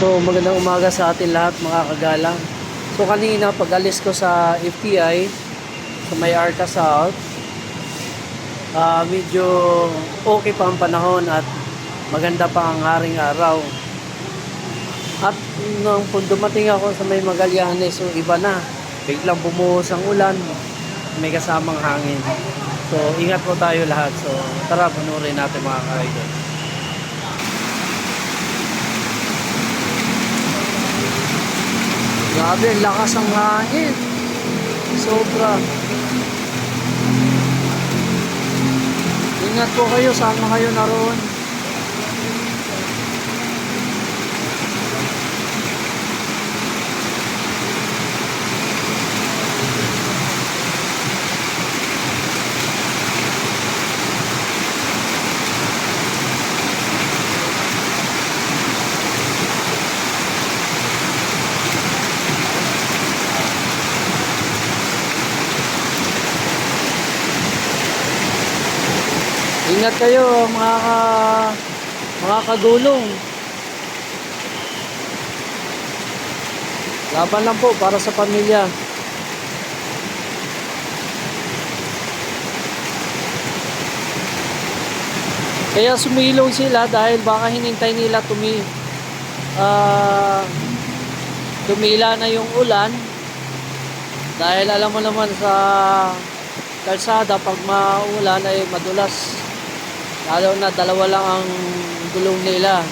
So magandang umaga sa atin lahat mga kagalang. So kanina pag alis ko sa FTI sa may Arca South, ah, medyo okay pa ang panahon at maganda pa ang haring araw. At nung dumating ako sa may Magallanes, so iba na. Biglang bumuhos ang ulan, may kasamang hangin. So ingat po tayo lahat. So tara, panurin natin mga ka-idol. Grabe, ang lakas ang hangin. Sobra. Ingat po kayo, saan man kayo naroon. Ingat kayo mga ka, mga kagulong. Laban lang po para sa pamilya. Kaya sumilong sila dahil baka hinintay nila tumi ah, tumila na yung ulan dahil alam mo naman sa kalsada pag maulan ay madulas lalo na dalawa lang ang gulong nila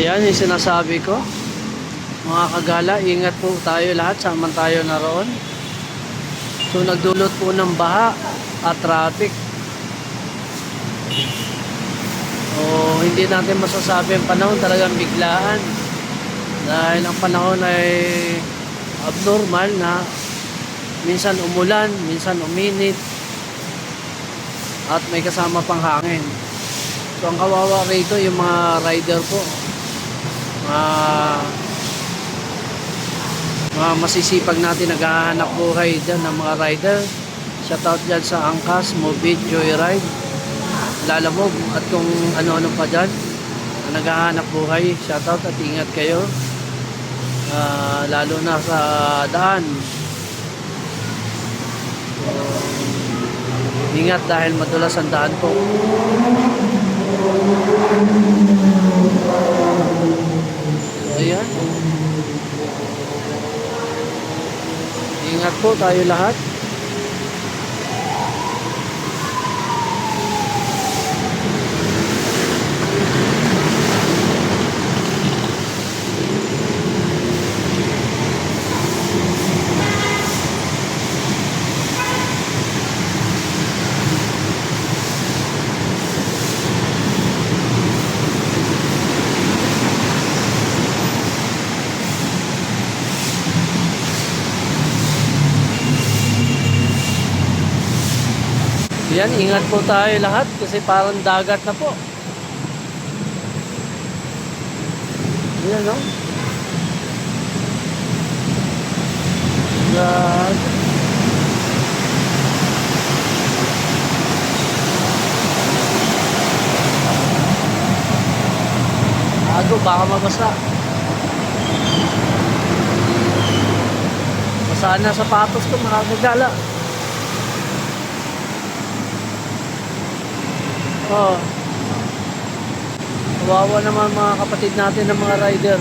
Ayan yung sinasabi ko. Mga kagala, ingat po tayo lahat, saman tayo naroon. So nagdulot po ng baha at traffic. O hindi natin masasabi ang panahon talagang biglaan. Dahil ang panahon ay abnormal na minsan umulan, minsan uminit at may kasama pang hangin. So ang kawawa rito yung mga rider po mga mga masisipag natin naghahanap buhay dyan ng mga rider. Shoutout dyan sa Angkas, Mobit, Joyride Lalamog at kung ano-ano pa dyan na naghahanap buhay. Shoutout at ingat kayo. Ah, lalo na sa daan. So, ingat dahil madulas ang daan po Ayan. Ingat po tayo lahat. Yan, ingat po tayo lahat kasi parang dagat na po. Yan, no? Dagat. Ago, baka mabasa. Basaan na sapatos ko, mga kagala. Oo. Kawawa naman mga kapatid natin ng mga rider.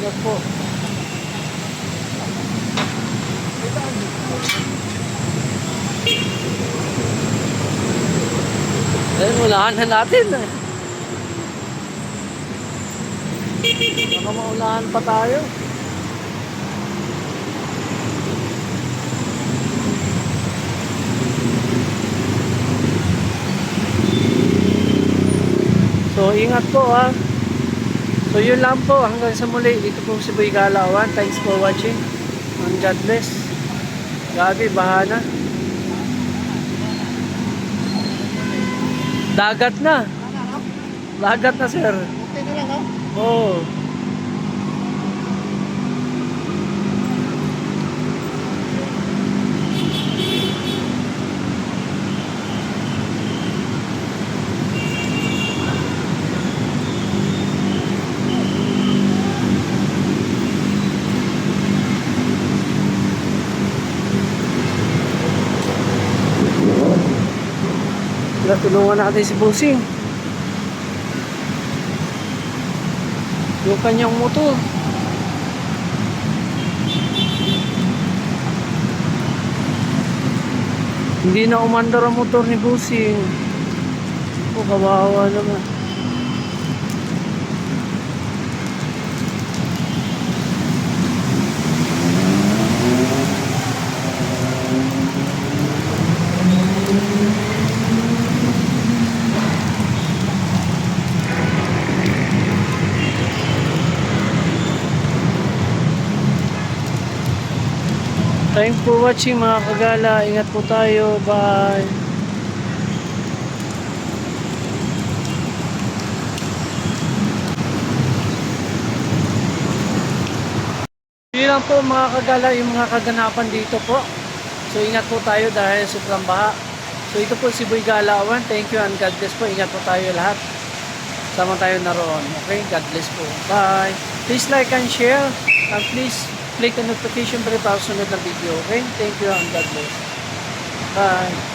Ingat po. Ayun, unahan na natin. Baka maunahan pa tayo. So, ingat po ha. So, yun lang po. Hanggang sa muli. Dito po si Boy Galawan. Thanks for watching. And God bless. Gabi, baha na. Dagat na. Dagat na, sir. Okay na lang, no? Oo. Tara, tulungan natin si Busing. Yung kanyang motor. Hindi na umandar ang motor ni Busing. O, kawawa naman. Thanks for watching mga kagala. Ingat po tayo. Bye. Yun lang po mga kagala yung mga kaganapan dito po. So ingat po tayo dahil sobrang baha. So ito po si Boy Galawan. Thank you and God bless po. Ingat po tayo lahat. Sama tayo naroon. Okay? God bless po. Bye. Please like and share. And please click the notification bell para sunod na video. Okay? Thank you and God bless. Bye.